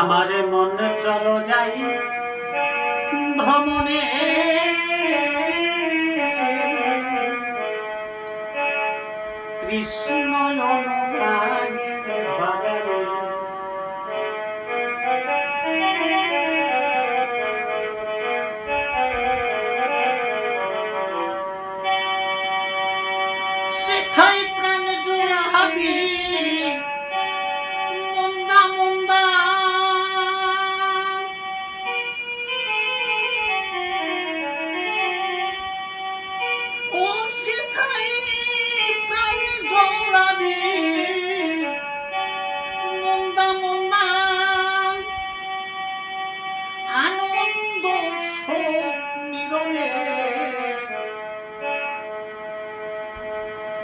আমার মন চলো যাই। ভ্রমণে কৃষ্ণ অনুরাগের বাগানে। সেথায়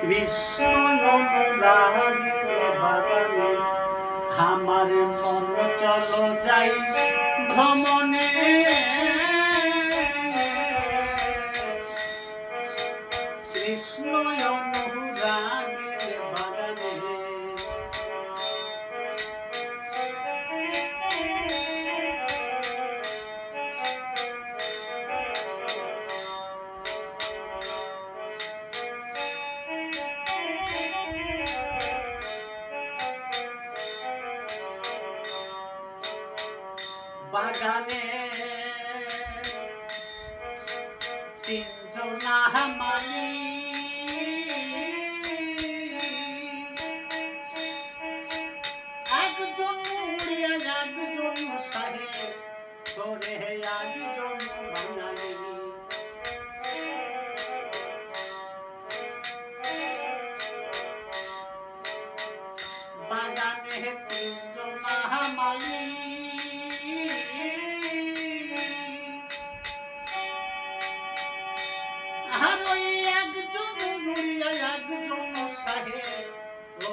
কৃষ্ণ বাগানে আমার মন চলো যাই ভ্রমণে।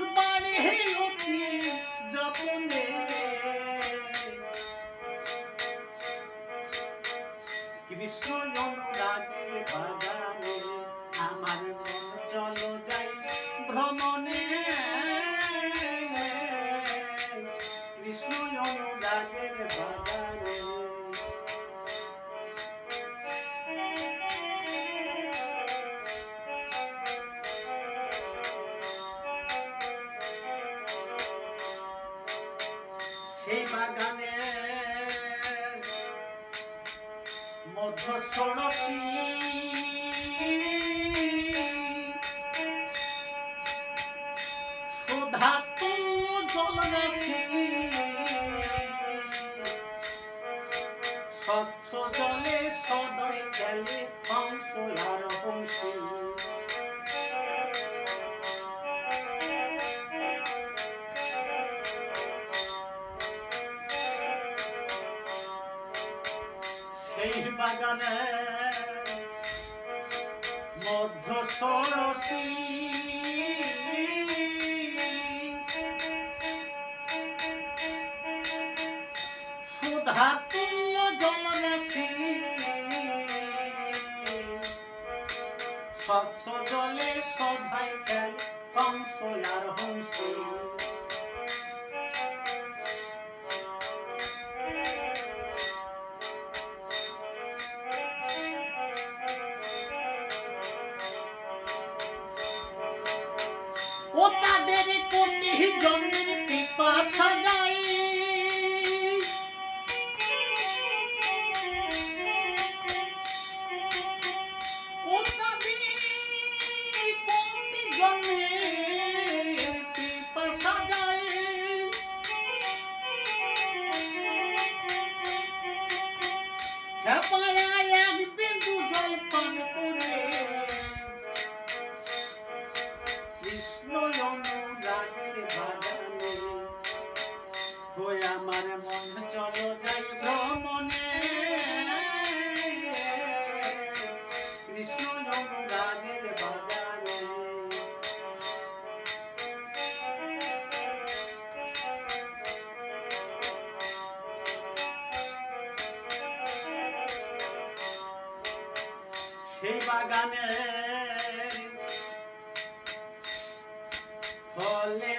money, here. pagar. বাগানে। মধ্য সরসী কই আমার মন চলো যাই ভ্রমণে। কৃষ্ণ রাগের বাজারে। সেই বাগানে ফলে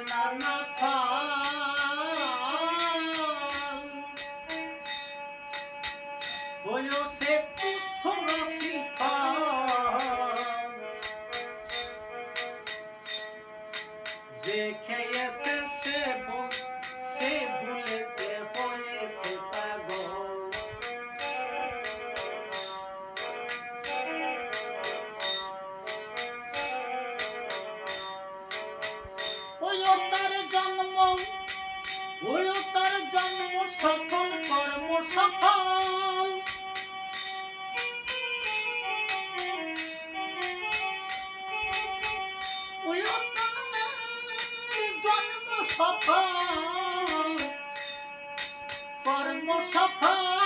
papai.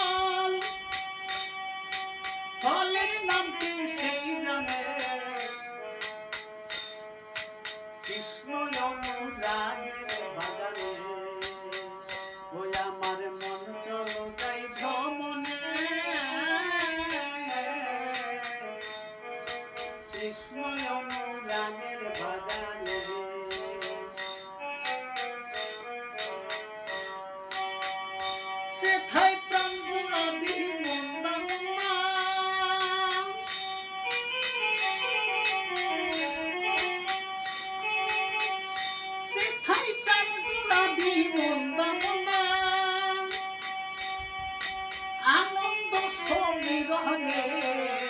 哎